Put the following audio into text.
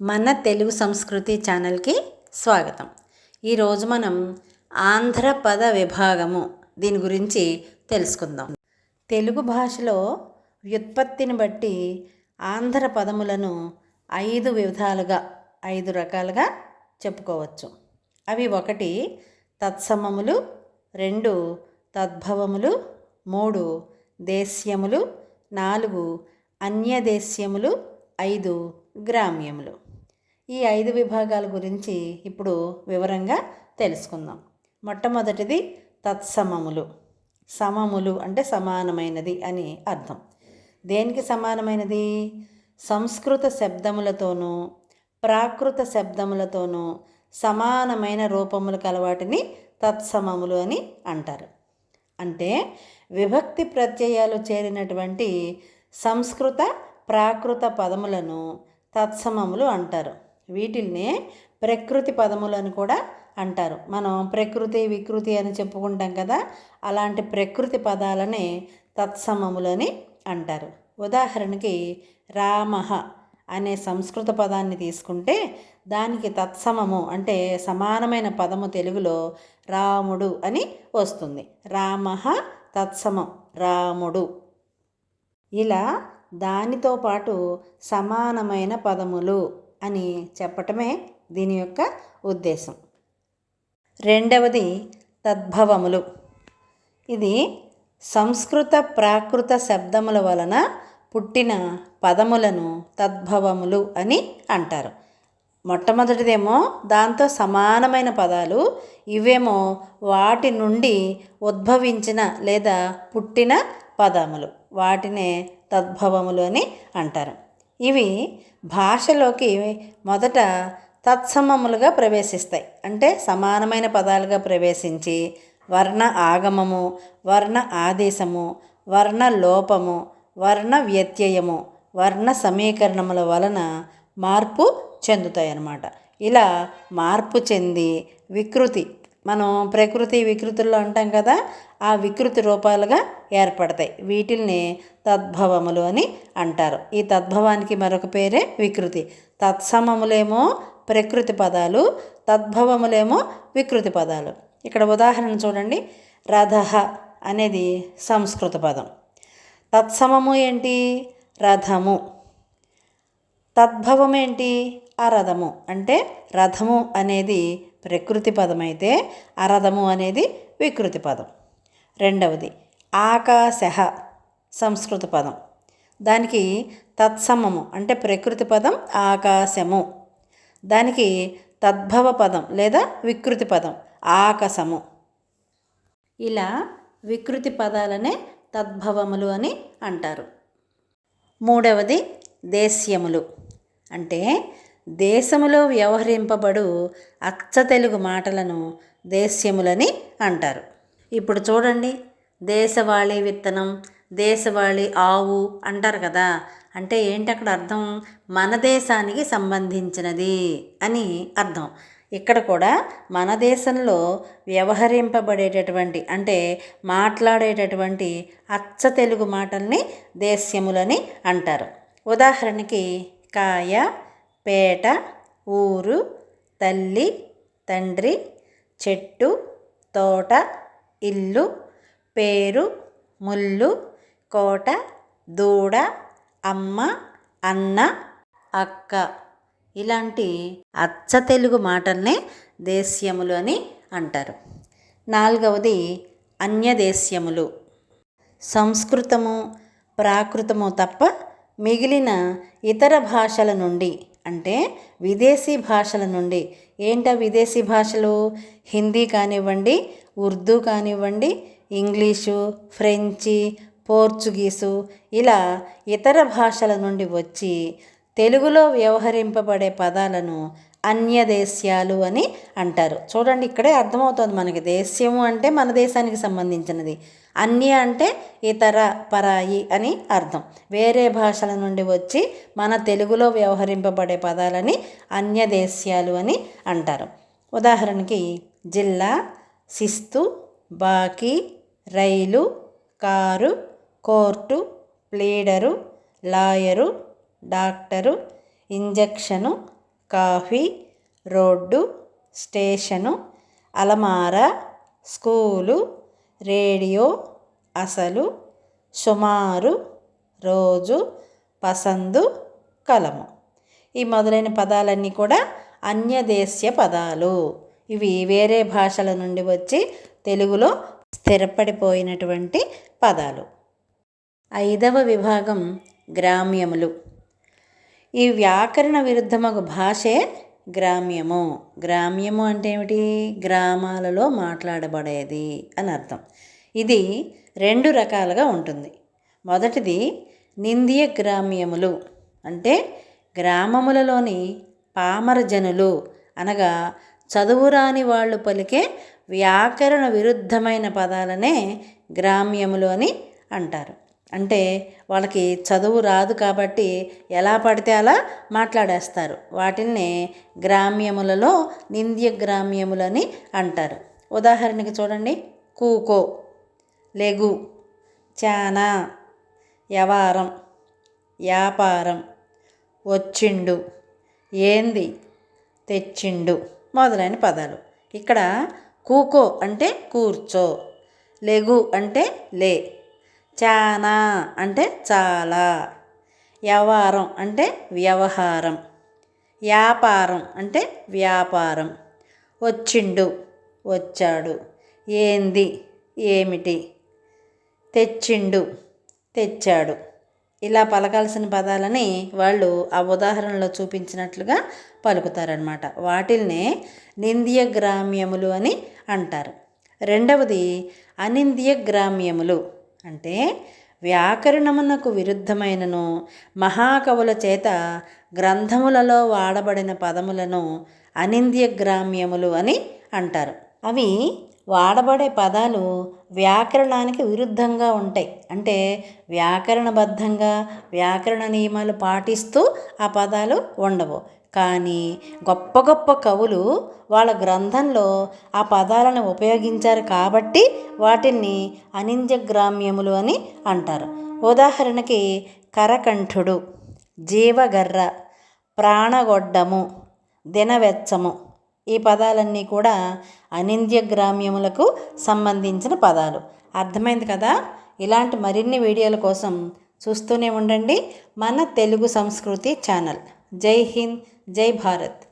మన తెలుగు సంస్కృతి ఛానల్కి స్వాగతం. ఈరోజు మనం ఆంధ్ర పద విభాగము దీని గురించి తెలుసుకుందాం. తెలుగు భాషలో వ్యుత్పత్తిని బట్టి ఆంధ్ర పదములను ఐదు విధాలుగా ఐదు రకాలుగా చెప్పుకోవచ్చు. అవి ఒకటి తత్సమములు రెండు తద్భవములు మూడు దేశ్యములు నాలుగు అన్యదేశ్యములు ఐదు గ్రామ్యములు. ఈ ఐదు విభాగాల గురించి ఇప్పుడు వివరంగా తెలుసుకుందాం. మొట్టమొదటిది తత్సమములు. సమములు అంటే సమానమైనది అని అర్థం. దేనికి సమానమైనది? సంస్కృత శబ్దములతోనూ ప్రాకృత శబ్దములతోనూ సమానమైన రూపములు కలవాటిని తత్సమములు అని అంటారు. అంటే విభక్తి ప్రత్యయాలు చేరినటువంటి సంస్కృత ప్రాకృత పదములను తత్సమములు అంటారు. వీటిల్నే ప్రకృతి పదములు అని కూడా అంటారు. మనం ప్రకృతి వికృతి అని చెప్పుకుంటాం కదా అలాంటి ప్రకృతి పదాలనే తత్సమములని అంటారు. ఉదాహరణకి రామః అనే సంస్కృత పదాన్ని తీసుకుంటే దానికి తత్సమము అంటే సమానమైన పదము తెలుగులో రాముడు అని వస్తుంది. రామ తత్సమం రాముడు. ఇలా దానితో పాటు సమానమైన పదములు అని చెప్పటమే దీని యొక్క ఉద్దేశం. రెండవది తద్భవములు. ఇది సంస్కృత ప్రాకృత శబ్దముల వలన పుట్టిన పదములను తద్భవములు అని అంటారు. మొట్టమొదటిదేమో దాంతో సమానమైన పదాలు ఇవేమో వాటి నుండి ఉద్భవించిన లేదా పుట్టిన పదములు. వాటినే తద్భవములు అని అంటారు. ఇవి భాషలోకి మొదట తత్సమములుగా ప్రవేశిస్తాయి. అంటే సమానమైన పదాలుగా ప్రవేశించి వర్ణ ఆగమము వర్ణ ఆదేశము వర్ణ లోపము వర్ణ వ్యత్యయము వర్ణ సమీకరణముల వలన మార్పు చెందుతాయి అన్నమాట ఇలా మార్పు చెంది వికృతి మనం ప్రకృతి వికృతుల్లో అంటాం కదా ఆ వికృతి రూపాలుగా ఏర్పడతాయి. వీటిల్ని తద్భవములు అని అంటారు. ఈ తద్భవానికి మరొక పేరే వికృతి. తత్సమములేమో ప్రకృతి పదాలు తద్భవములేమో వికృతి పదాలు. ఇక్కడ ఉదాహరణ చూడండి. రథ అనేది సంస్కృత పదం. తత్సమము ఏంటి? రథము. తద్భవం ఏంటి ఆ రథము అంటే రథము అనేది ప్రకృతి పదం అయితే అరథము అనేది వికృతి పదం. రెండవది ఆకాశ సంస్కృత పదం. దానికి తత్సమము అంటే ప్రకృతి పదం ఆకాశము. దానికి తద్భవ పదం లేదా వికృతి పదం ఆకాశము. ఇలా వికృతి పదాలనే తద్భవములు అని అంటారు. మూడవది దేశ్యములు అంటే దేశములో వ్యవహరింపబడు అచ్చ తెలుగు మాటలను దేశ్యములని అంటారు. ఇప్పుడు చూడండి దేశవాళీ విత్తనం దేశవాళీ ఆవు అంటారు కదా. అంటే ఏంటి అక్కడ అర్థం? మన దేశానికి సంబంధించినది అని అర్థం. ఇక్కడ కూడా మన దేశంలో వ్యవహరింపబడేటటువంటి అంటే మాట్లాడేటటువంటి అచ్చ తెలుగు మాటల్ని దేశ్యములని అంటారు. ఉదాహరణకి కాయ పేట ఊరు తల్లి తండ్రి చెట్టు తోట ఇల్లు పేరు ముల్లు కోట దూడ అమ్మ అన్న అక్క. ఇలాంటి అచ్చ తెలుగు మాటల్నే దేశ్యములు అని అంటారు. నాలుగవది అన్యదేశ్యములు సంస్కృతము ప్రాకృతము తప్ప మిగిలిన ఇతర భాషల నుండి అంటే విదేశీ భాషల నుండి. ఏంట విదేశీ భాషలు? హిందీ కానివ్వండి ఉర్దూ కానివ్వండి ఇంగ్లీషు ఫ్రెంచి పోర్చుగీసు ఇలా ఇతర భాషల నుండి వచ్చి తెలుగులో వ్యవహరింపబడే పదాలను అన్యదేశ్యాలు అని అంటారు. చూడండి ఇక్కడే అర్థమవుతుంది మనకి. దేశ్యము అంటే మన దేశానికి సంబంధించినది. అన్య అంటే ఇతర పరాయి అని అర్థం. వేరే భాషల నుండి వచ్చి మన తెలుగులో వ్యవహరింపబడే పదాలని అన్యదేశ్యాలు అని అంటారు. ఉదాహరణకి జిల్లా శిస్తు బాకీ rail car court pleader lawyer doctor injection coffee road station అలమార school radio అసలు సుమారు రోజు పసందు కలము. ఈ మొదలైన పదాలన్నీ కూడా అన్యదేశ్య పదాలు. ఇవి వేరే భాషల నుండి వచ్చి తెలుగులో స్థిరపడిపోయినటువంటి పదాలు. ఐదవ విభాగం గ్రామ్యములు. ఈ వ్యాకరణ విరుద్ధమగు భాషే గ్రామ్యము. గ్రామ్యము అంటే ఏమిటి? గ్రామాలలో మాట్లాడబడేది అని అర్థం. ఇది రెండు రకాలుగా ఉంటుంది. మొదటిది నిందియ గ్రామ్యములు అంటే గ్రామములలోని పామరజనులు అనగా చదువురాని వాళ్ళు పలికే వ్యాకరణ విరుద్ధమైన పదాలనే గ్రామ్యములు అని అంటారు. అంటే వాళ్ళకి చదువు రాదు కాబట్టి ఎలా పడితే అలా మాట్లాడేస్తారు. వాటిని గ్రామ్యములలో నింద్య గ్రామ్యములని అంటారు. ఉదాహరణకి చూడండి. కూకో లెగు చానా యవారం వ్యాపారం వచ్చిండు ఏంది తెచ్చిండు మొదలైన పదాలు. ఇక్కడ కూకో అంటే కూర్చో లెగు అంటే లే చానా అంటే చాలా. వ్యవహారం అంటే వ్యవహారం. వ్యాపారం అంటే వ్యాపారం. వచ్చిండు వచ్చాడు. ఏంది ఏమిటి? తెచ్చిండు తెచ్చాడు. ఇలా పలకాల్సిన పదాలని వాళ్ళు ఆ ఉదాహరణలో చూపించినట్లుగా పలుకుతారనమాట వాటిల్నే నింద్య గ్రామ్యములు అని అంటారు. రెండవది అనింద్య గ్రామ్యములు అంటే వ్యాకరణమునకు విరుద్ధమైనను మహాకవుల చేత గ్రంథములలో వాడబడిన పదములను అనింద్య గ్రామ్యములు అని అంటారు. అవి వాడబడే పదాలు వ్యాకరణానికి విరుద్ధంగా ఉంటాయి. అంటే వ్యాకరణబద్ధంగా వ్యాకరణ నియమాలు పాటిస్తూ ఆ పదాలు ఉండవు. కానీ గొప్ప గొప్ప కవులు వాళ్ళ గ్రంథంలో ఆ పదాలను ఉపయోగించారు కాబట్టి వాటిని అనింజగ్రామ్యములు అని అంటారు. ఉదాహరణకి కరకంఠుడు జీవగర్ర ప్రాణగొడ్డము దినవెచ్చము ఈ పదాలన్నీ కూడా అనింద్యగ్రామ్యములకు సంబంధించిన పదాలు. అర్థమైంది కదా? ఇలాంటి మరిన్ని వీడియోల కోసం చూస్తూనే ఉండండి. మన తెలుగు సంస్కృతి ఛానల్. జై హింద్. జై భారత్